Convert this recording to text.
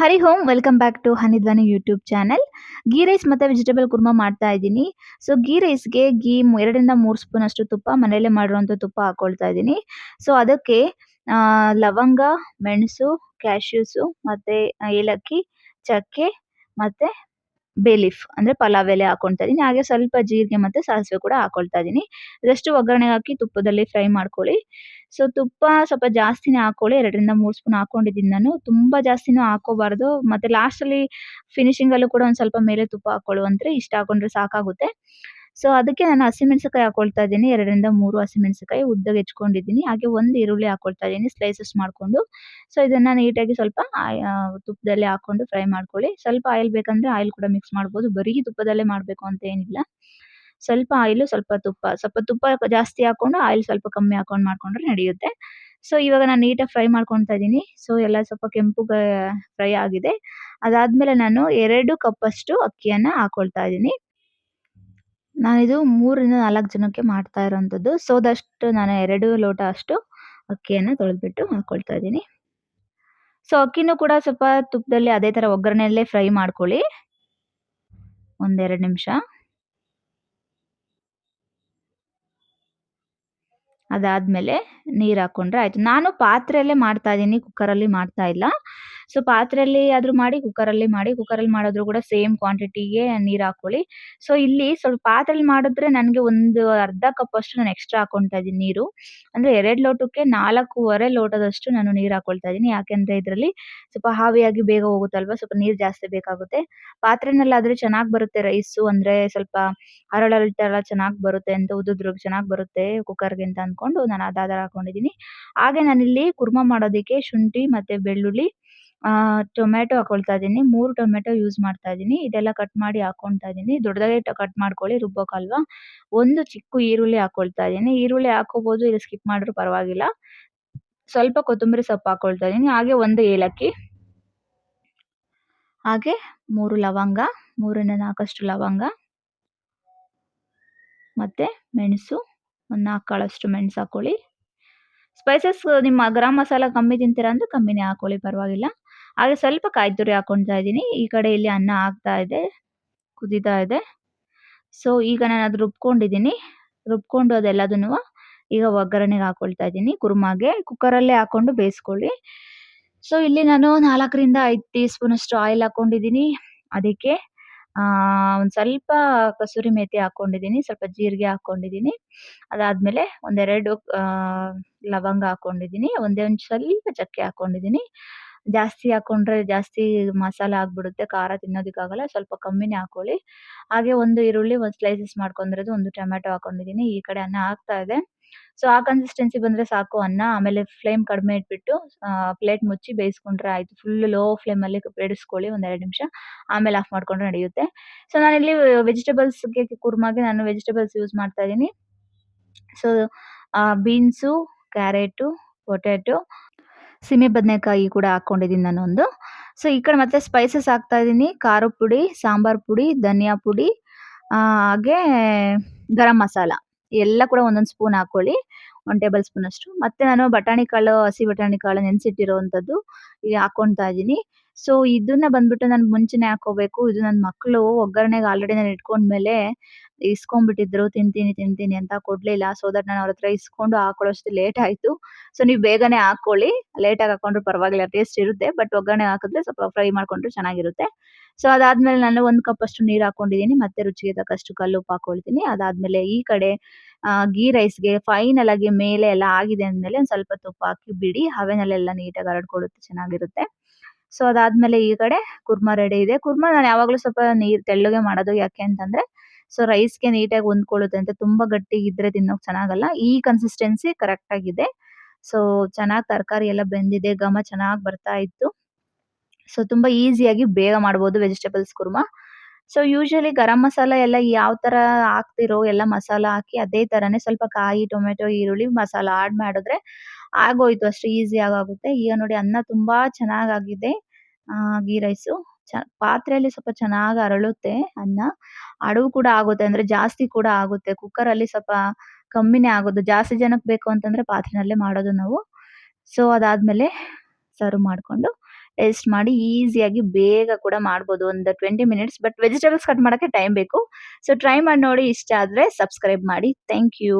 Hari Om welcome back to Hanidhwani YouTube channel ghee rice ಮತ್ತು vegetable kurma ಮಾಡ್ತಾ ಇದ್ದೀನಿ. So ghee ರೈಸ್ಗೆ ghee ಎರಡರಿಂದ ಮೂರು ಸ್ಪೂನ್ ಅಷ್ಟು ತುಪ್ಪ, ಮನೆಯಲ್ಲೇ ಮಾಡಿರುವಂಥ ತುಪ್ಪ ಹಾಕೊಳ್ತಾ ಇದ್ದೀನಿ. ಸೊ ಅದಕ್ಕೆ ಲವಂಗ, ಮೆಣಸು ಕ್ಯಾಶ್ಯೂಸು ಮತ್ತು ಏಲಕ್ಕಿ, ಚಕ್ಕೆ ಮತ್ತು ಬೇಲೀಫ್ ಅಂದರೆ ಪಲಾವ್ ಎಲೆ ಹಾಕೊಳ್ತಾ ಇದ್ದೀನಿ. ಹಾಗೆ ಸ್ವಲ್ಪ ಜೀರಿಗೆ ಮತ್ತು ಸಾಸಿವೆ ಕೂಡ ಹಾಕೊಳ್ತಾ ಇದ್ದೀನಿ. ಇದಷ್ಟು ಒಗ್ಗರಣೆ ಹಾಕಿ ತುಪ್ಪದಲ್ಲಿ ಫ್ರೈ ಮಾಡ್ಕೊಳ್ಳಿ. ಸೊ ತುಪ್ಪ ಸ್ವಲ್ಪ ಜಾಸ್ತಿನೇ ಹಾಕೊಳ್ಳಿ. ಎರಡರಿಂದ ಮೂರು ಸ್ಪೂನ್ ಹಾಕೊಂಡಿದ್ದೀನಿ ನಾನು. ತುಂಬ ಜಾಸ್ತಿನೂ ಹಾಕೋಬಾರ್ದು ಮತ್ತು ಲಾಸ್ಟಲ್ಲಿ ಫಿನಿಷಿಂಗಲ್ಲೂ ಕೂಡ ಒಂದು ಸ್ವಲ್ಪ ಮೇಲೆ ತುಪ್ಪ ಹಾಕೊಳ್ಳುವಂತ್ರೆ ಇಷ್ಟ ಹಾಕೊಂಡ್ರೆ ಸಾಕಾಗುತ್ತೆ. ಸೊ ಅದಕ್ಕೆ ನಾನು ಹಸಿಮೆಣಸಿನಕಾಯಿ ಹಾಕೊಳ್ತಾ ಇದ್ದೀನಿ. ಎರಡರಿಂದ ಮೂರು ಹಸಿಮೆಣಸಿನಕಾಯಿ ಉದ್ದಗೆ ಹೆಚ್ಕೊಂಡಿದ್ದೀನಿ. ಹಾಗೆ ಒಂದು ಈರುಳ್ಳಿ ಹಾಕೊಳ್ತಾ ಇದ್ದೀನಿ. ಸ್ಲೈಸಸ್ ಮಾಡಿಕೊಂಡು. ಸೊ ಇದನ್ನು ನೀಟಾಗಿ ಸ್ವಲ್ಪ ತುಪ್ಪದಲ್ಲಿ ಹಾಕೊಂಡು ಫ್ರೈ ಮಾಡ್ಕೊಳ್ಳಿ. ಸ್ವಲ್ಪ ಆಯಿಲ್ ಬೇಕಂದರೆ ಆಯಿಲ್ ಕೂಡ ಮಿಕ್ಸ್ ಮಾಡ್ಬೋದು. ಬರೀ ತುಪ್ಪದಲ್ಲೇ ಮಾಡಬೇಕು ಅಂತ ಏನಿಲ್ಲ. ಸ್ವಲ್ಪ ಆಯಿಲು, ಸ್ವಲ್ಪ ತುಪ್ಪ. ಸ್ವಲ್ಪ ತುಪ್ಪ ಜಾಸ್ತಿ ಹಾಕೊಂಡು ಆಯಿಲ್ ಸ್ವಲ್ಪ ಕಮ್ಮಿ ಹಾಕೊಂಡು ಮಾಡ್ಕೊಂಡ್ರೆ ನಡೆಯುತ್ತೆ. ಸೊ ಇವಾಗ ನಾನು ನೀಟಾಗಿ ಫ್ರೈ ಮಾಡ್ಕೊತಾ ಇದ್ದೀನಿ. ಸೊ ಎಲ್ಲ ಸ್ವಲ್ಪ ಕೆಂಪು ಫ್ರೈ ಆಗಿದೆ. ಅದಾದಮೇಲೆ ನಾನು ಎರಡು ಕಪ್ಪಷ್ಟು ಅಕ್ಕಿಯನ್ನು ಹಾಕೊಳ್ತಾ ಇದ್ದೀನಿ. ನಾನಿದು ಮೂರರಿಂದ ನಾಲ್ಕು ಜನಕ್ಕೆ ಮಾಡ್ತಾ ಇರೋವಂಥದ್ದು ಸೊ ದಷ್ಟು ನಾನು ಎರಡು ಲೋಟ ಅಷ್ಟು ಅಕ್ಕಿಯನ್ನು ತೊಳೆದ್ಬಿಟ್ಟು ಹಾಕ್ಕೊಳ್ತಾ ಇದ್ದೀನಿ. ಸೊ ಅಕ್ಕಿನೂ ಕೂಡ ಸ್ವಲ್ಪ ತುಪ್ಪದಲ್ಲಿ ಅದೇ ಥರ ಒಗ್ಗರಣೆಯಲ್ಲೇ ಫ್ರೈ ಮಾಡ್ಕೊಳ್ಳಿ. ಒಂದೆರಡು ನಿಮಿಷ. ಅದಾದಮೇಲೆ ನೀರು ಹಾಕ್ಕೊಂಡ್ರೆ ಆಯಿತು. ನಾನು ಪಾತ್ರೆಯಲ್ಲೇ ಮಾಡ್ತಾ ಇದ್ದೀನಿ ಕುಕ್ಕರಲ್ಲಿ ಮಾಡ್ತಾ ಇಲ್ಲ. ಸೊ ಪಾತ್ರೆಯಲ್ಲಿ ಆದ್ರೂ ಮಾಡಿ ಕುಕ್ಕರಲ್ಲಿ ಮಾಡಿ ಕುಕ್ಕರಲ್ಲಿ ಮಾಡಿದ್ರು ಕೂಡ ಸೇಮ್ ಕ್ವಾಂಟಿಟಿಗೆ ನೀರು ಹಾಕೊಳ್ಳಿ ಸೊ ಇಲ್ಲಿ ಸ್ವಲ್ಪ ಪಾತ್ರೆಯಲ್ಲಿ ಮಾಡಿದ್ರೆ ನನಗೆ ಒಂದು ಅರ್ಧ ಕಪ್ ಅಷ್ಟು ನಾನು ಎಕ್ಸ್ಟ್ರಾ ಹಾಕೊಳ್ತಾ ಇದ್ದೀನಿ ನೀರು. ಅಂದರೆ ಎರಡು ಲೋಟಕ್ಕೆ ನಾಲ್ಕೂವರೆ ಲೋಟದಷ್ಟು ನಾನು ನೀರು ಹಾಕೊಳ್ತಾ ಇದ್ದೀನಿ. ಯಾಕೆಂದರೆ ಇದರಲ್ಲಿ ಸ್ವಲ್ಪ ಹಾವಿಯಾಗಿ ಬೇಗ ಹೋಗುತ್ತಲ್ವ? ಸ್ವಲ್ಪ ನೀರು ಜಾಸ್ತಿ ಬೇಕಾಗುತ್ತೆ. ಪಾತ್ರೆನಲ್ಲಾದರೆ ಚೆನ್ನಾಗಿ ಬರುತ್ತೆ ರೈಸು ಅಂದರೆ ಸ್ವಲ್ಪ ಹರಳಲ್ಟೆಲ್ಲ ಚೆನ್ನಾಗಿ ಬರುತ್ತೆ ಅಂತ ಉದುದ್ರಿಗೆ ಚೆನ್ನಾಗಿ ಬರುತ್ತೆ ಕುಕ್ಕರ್ಗೆ ಅಂತ ಅಂದ್ಕೊಂಡು ನಾನು ಅದಾದ ಹಾಕೊಂಡಿದ್ದೀನಿ ಹಾಗೆ ನಾನಿಲ್ಲಿ ಕುರ್ಮಾ ಮಾಡೋದಕ್ಕೆ ಶುಂಠಿ ಮತ್ತು ಬೆಳ್ಳುಳ್ಳಿ ಆ, ಟೊಮೇಟೊ ಹಾಕೊಳ್ತಾ ಇದ್ದೀನಿ. ಮೂರು ಟೊಮೇಟೊ ಯೂಸ್ ಮಾಡ್ತಾ ಇದ್ದೀನಿ. ಇದೆಲ್ಲ ಕಟ್ ಮಾಡಿ ಹಾಕೊಳ್ತಾ ಇದ್ದೀನಿ. ದೊಡ್ಡದಾಗಿ ಕಟ್ ಮಾಡ್ಕೊಳ್ಳಿ ರುಬ್ಬೋಕಲ್ವಾ? ಒಂದು ಚಿಕ್ಕ ಈರುಳ್ಳಿ ಹಾಕೊಳ್ತಾ ಇದ್ದೀನಿ. ಈರುಳ್ಳಿ ಹಾಕೋಬಹುದು ಇಲ್ಲ ಸ್ಕಿಪ್ ಮಾಡಿದ್ರು ಪರವಾಗಿಲ್ಲ. ಸ್ವಲ್ಪ ಕೊತ್ತಂಬರಿ ಸೊಪ್ಪು ಹಾಕೊಳ್ತಾ ಇದೀನಿ ಹಾಗೆ ಒಂದು ಏಲಕ್ಕಿ. ಹಾಗೆ ಮೂರು ಲವಂಗ ಮೂರರಿಂದ ನಾಲ್ಕಷ್ಟು ಲವಂಗ. ಮತ್ತೆ ಮೆಣಸು ಒಂದು ನಾಲ್ಕು ಕಾಳಷ್ಟು ಮೆಣಸು ಹಾಕೊಳ್ಳಿ. ಸ್ಪೈಸಸ್ ನಿಮ್ಮ ಗರಂ ಮಸಾಲ ಕಮ್ಮಿ ತಿಂತೀರಾ ಅಂದ್ರೆ ಕಮ್ಮಿನೇ ಹಾಕೊಳ್ಳಿ ಪರವಾಗಿಲ್ಲ. ಹಾಗೆ ಸ್ವಲ್ಪ ಕಾಯಿ ತುರಿ ಹಾಕೊಳ್ತಾ ಇದ್ದೀನಿ. ಈ ಕಡೆ ಇಲ್ಲಿ ಅನ್ನ ಆಗ್ತಾ ಇದೆ, ಕುದಿತಾ ಇದೆ. ಸೊ ಈಗ ನಾನು ಅದು ರುಬ್ಕೊಂಡಿದ್ದೀನಿ. ರುಬ್ಕೊಂಡು ಅದೆಲ್ಲದನ್ನು ಈಗ ಒಗ್ಗರಣೆಗೆ ಹಾಕೊಳ್ತಾ ಇದ್ದೀನಿ. ಕುರ್ಮಾಗೆ ಕುಕ್ಕರಲ್ಲೇ ಹಾಕೊಂಡು ಬೇಯಿಸ್ಕೊಳ್ಳಿ. ಸೊ ಇಲ್ಲಿ ನಾನು ನಾಲ್ಕರಿಂದ ಐದು ಟೀ ಸ್ಪೂನಷ್ಟು ಆಯಿಲ್ ಹಾಕ್ಕೊಂಡಿದ್ದೀನಿ ಅದಕ್ಕೆ ಒಂದು ಸ್ವಲ್ಪ ಕಸೂರಿ ಮೇಥಿ ಹಾಕ್ಕೊಂಡಿದ್ದೀನಿ ಸ್ವಲ್ಪ ಜೀರಿಗೆ ಹಾಕ್ಕೊಂಡಿದ್ದೀನಿ ಅದಾದಮೇಲೆ ಒಂದೆರಡು ಲವಂಗ ಹಾಕ್ಕೊಂಡಿದ್ದೀನಿ ಒಂದೇ ಒಂದು ಸ್ವಲ್ಪ ಚಕ್ಕೆ ಹಾಕ್ಕೊಂಡಿದ್ದೀನಿ ಜಾಸ್ತಿ ಹಾಕೊಂಡ್ರೆ ಜಾಸ್ತಿ ಮಸಾಲೆ ಆಗಿಬಿಡುತ್ತೆ, ಖಾರ ತಿನ್ನೋದಕ್ಕಾಗಲ್ಲ, ಸ್ವಲ್ಪ ಕಮ್ಮಿನೇ ಹಾಕೊಳ್ಳಿ. ಹಾಗೆ ಒಂದು ಈರುಳ್ಳಿ ಒಂದು ಸ್ಲೈಸಸ್ ಮಾಡ್ಕೊಂಡಿರೋದು, ಒಂದು ಟೊಮ್ಯಾಟೊ ಹಾಕೊಂಡಿದ್ದೀನಿ. ಈ ಕಡೆ ಅನ್ನ ಹಾಕ್ತಾ ಇದೆ. ಸೊ ಆ ಕನ್ಸಿಸ್ಟೆನ್ಸಿ ಬಂದರೆ ಸಾಕು ಅನ್ನ. ಆಮೇಲೆ ಫ್ಲೇಮ್ ಕಡಿಮೆ ಇಟ್ಬಿಟ್ಟು ಪ್ಲೇಟ್ ಮುಚ್ಚಿ ಬೇಯಿಸ್ಕೊಂಡ್ರೆ ಆಯಿತು. ಫುಲ್ ಲೋ ಫ್ಲೇಮಲ್ಲಿ ಬೇಡಿಸ್ಕೊಳ್ಳಿ ಒಂದೆರಡು ನಿಮಿಷ. ಆಮೇಲೆ ಆಫ್ ಮಾಡ್ಕೊಂಡ್ರೆ ನಡೆಯುತ್ತೆ. ಸೊ ನಾನಿಲ್ಲಿ ವೆಜಿಟೇಬಲ್ಸ್ಗೆ ಕುರ್ಮಾಗೆ ನಾನು ವೆಜಿಟೇಬಲ್ಸ್ ಯೂಸ್ ಮಾಡ್ತಾ ಇದ್ದೀನಿ. ಸೊ ಬೀನ್ಸು ಕ್ಯಾರೆಟು ಪೊಟ್ಯಾಟೊ ಸೀಮೆ ಬದನೆಕಾಯಿ ಕೂಡ ಹಾಕ್ಕೊಂಡಿದ್ದೀನಿ ನಾನೊಂದು. ಸೊ ಈ ಕಡೆ ಮತ್ತೆ ಸ್ಪೈಸಸ್ ಹಾಕ್ತಾ ಇದ್ದೀನಿ. ಖಾರದ ಪುಡಿ, ಸಾಂಬಾರ್ ಪುಡಿ, ಧನಿಯಾ ಪುಡಿ ಹಾಗೆ ಗರಂ ಮಸಾಲ. ಎಲ್ಲ ಕೂಡ ಒಂದೊಂದು ಸ್ಪೂನ್ ಹಾಕ್ಕೊಳ್ಳಿ ಒನ್ ಟೇಬಲ್ ಸ್ಪೂನ್ ಅಷ್ಟು. ಮತ್ತೆ ನಾನು ಬಟಾಣಿ ಕಾಳು, ಹಸಿ ಬಟಾಣಿ ಕಾಳು ನೆನೆಸಿಟ್ಟಿರೋವಂಥದ್ದು ಇಲ್ಲಿ ಹಾಕ್ಕೊಳ್ತಾ ಇದ್ದೀನಿ. ಸೊ ಇದನ್ನ ಬಂದ್ಬಿಟ್ಟು ನಾನು ಮುಂಚೆನೇ ಹಾಕೋಬೇಕು ಇದು ನನ್ನ ಮಕ್ಕಳು ಒಗ್ಗರಣೆಗೆ ಆಲ್ರೆಡಿ ನಾನು ಇಟ್ಕೊಂಡ್ಮೇಲೆ ಇಸ್ಕೊಂಡ್ಬಿಟ್ಟಿದ್ರು, ತಿಂತೀನಿ ತಿಂತೀನಿ ಅಂತ ಕೊಡ್ಲಿಲ್ಲ. ಸೊ ದಟ್ ನಾನು ಅವ್ರ ಹತ್ರ ಇಸ್ಕೊಂಡು ಹಾಕೊಳ್ಳೋಷ್ಟು ಲೇಟ್ ಆಯ್ತು. ಸೊ ನೀವು ಬೇಗನೆ ಹಾಕೊಳ್ಳಿ. ಲೇಟ್ ಆಗಿ ಹಾಕೊಂಡ್ರು ಪರವಾಗಿಲ್ಲ ಟೇಸ್ಟ್ ಇರುತ್ತೆ. ಬಟ್ ಒಗ್ಗರಣೆ ಹಾಕಿದ್ರೆ ಸ್ವಲ್ಪ ಫ್ರೈ ಮಾಡ್ಕೊಂಡ್ರೆ ಚೆನ್ನಾಗಿರುತ್ತೆ. ಸೊ ಅದಾದ್ಮೇಲೆ ನಾನು ಒಂದು ಕಪ್ಪಷ್ಟು ನೀರು ಹಾಕೊಂಡಿದೀನಿ. ಮತ್ತೆ ರುಚಿಗೆ ತಕ್ಕಷ್ಟು ಕಲ್ಲುಪ್ಪು ಹಾಕೊಳ್ತೀನಿ. ಅದಾದ್ಮೇಲೆ ಈ ಕಡೆ ಗೀ ರೈಸ್ಗೆ ಫೈನಲ್ ಆಗಿ ಮೇಲೆ ಎಲ್ಲ ಆಗಿದೆ ಅಂದ್ಮೇಲೆ ಒಂದ್ ಸ್ವಲ್ಪ ತುಪ್ಪ ಹಾಕಿ ಬಿಡಿ. ಹವೆನಲ್ಲೆಲ್ಲ ನೀಟಾಗಿ ಹರಡ್ಕೊಳ್ಳುತ್ತೆ ಚೆನ್ನಾಗಿರುತ್ತೆ. ಸೊ ಅದಾದ್ಮೇಲೆ ಈ ಕಡೆ ಕುರ್ಮಾ ರೆಡಿ ಇದೆ. ಕುರ್ಮಾ ನಾನು ಯಾವಾಗಲೂ ಸ್ವಲ್ಪ ನೀರು ತೆಳ್ಳಗೆ ಮಾಡೋದು ಯಾಕೆ ಅಂತಂದರೆ ಸೊ ರೈಸ್ಗೆ ನೀಟಾಗಿ ಹೊಂದ್ಕೊಳ್ಳುತ್ತೆ ಅಂತ ತುಂಬಾ ಗಟ್ಟಿ ಇದ್ರೆ ತಿನ್ನೋಕೆ ಚೆನ್ನಾಗಲ್ಲ, ಈ ಕನ್ಸಿಸ್ಟೆನ್ಸಿ ಕರೆಕ್ಟ್ ಆಗಿದೆ. ಸೊ ಚೆನ್ನಾಗಿ ತರಕಾರಿ ಎಲ್ಲ ಬೆಂದಿದೆ, ಘಮ ಚೆನ್ನಾಗಿ ಬರ್ತಾ ಇತ್ತು. ಸೊ ತುಂಬಾ ಈಸಿಯಾಗಿ ಬೇಗ ಮಾಡ್ಬೋದು vegetables kurma. So usually garam masala ಎಲ್ಲ ಯಾವ ತರ ಹಾಕ್ತಿರೋ ಎಲ್ಲ ಮಸಾಲ ಹಾಕಿ ಅದೇ ತರನೇ ಸ್ವಲ್ಪ ಕಾಯಿ, ಟೊಮೆಟೊ, ಈರುಳ್ಳಿ ಮಸಾಲ ಆಡ್ ಮಾಡಿದ್ರೆ ಆಗೋಯ್ತು, ಅಷ್ಟು ಈಸಿಯಾಗಿ ಆಗುತ್ತೆ ಈಗ ನೋಡಿ ಅನ್ನ ತುಂಬಾ ಚೆನ್ನಾಗಾಗಿದೆ ಗೀ ರೈಸು. ಚ, ಪಾತ್ರೆಯಲ್ಲಿ ಸ್ವಲ್ಪ ಚೆನ್ನಾಗಿ ಅರಳುತ್ತೆ ಅನ್ನ. ಅಡವು ಕೂಡ ಆಗುತ್ತೆ ಅಂದ್ರೆ ಜಾಸ್ತಿ ಕೂಡ ಆಗುತ್ತೆ. ಕುಕ್ಕರ್ ಅಲ್ಲಿ ಸ್ವಲ್ಪ ಕಮ್ಮಿನೇ ಆಗೋದು. ಜಾಸ್ತಿ ಜನಕ್ಕೆ ಬೇಕು ಅಂತಂದ್ರೆ ಪಾತ್ರೆನಲ್ಲೇ ಮಾಡೋದು ನಾವು. ಸೊ ಅದಾದ್ಮೇಲೆ ಸರ್ವ್ ಮಾಡ್ಕೊಂಡು ಟೇಸ್ಟ್ ಮಾಡಿ ಈಸಿಯಾಗಿ ಬೇಗ ಕೂಡ ಮಾಡ್ಬೋದು. ಒಂದು twenty minutes but vegetables cut ಮಾಡೋಕ್ಕೆ ಟೈಮ್ ಬೇಕು. ಸೊ ಟ್ರೈ ಮಾಡಿ ನೋಡಿ. ಇಷ್ಟ ಆದರೆ ಸಬ್ಸ್ಕ್ರೈಬ್ ಮಾಡಿ. Thank you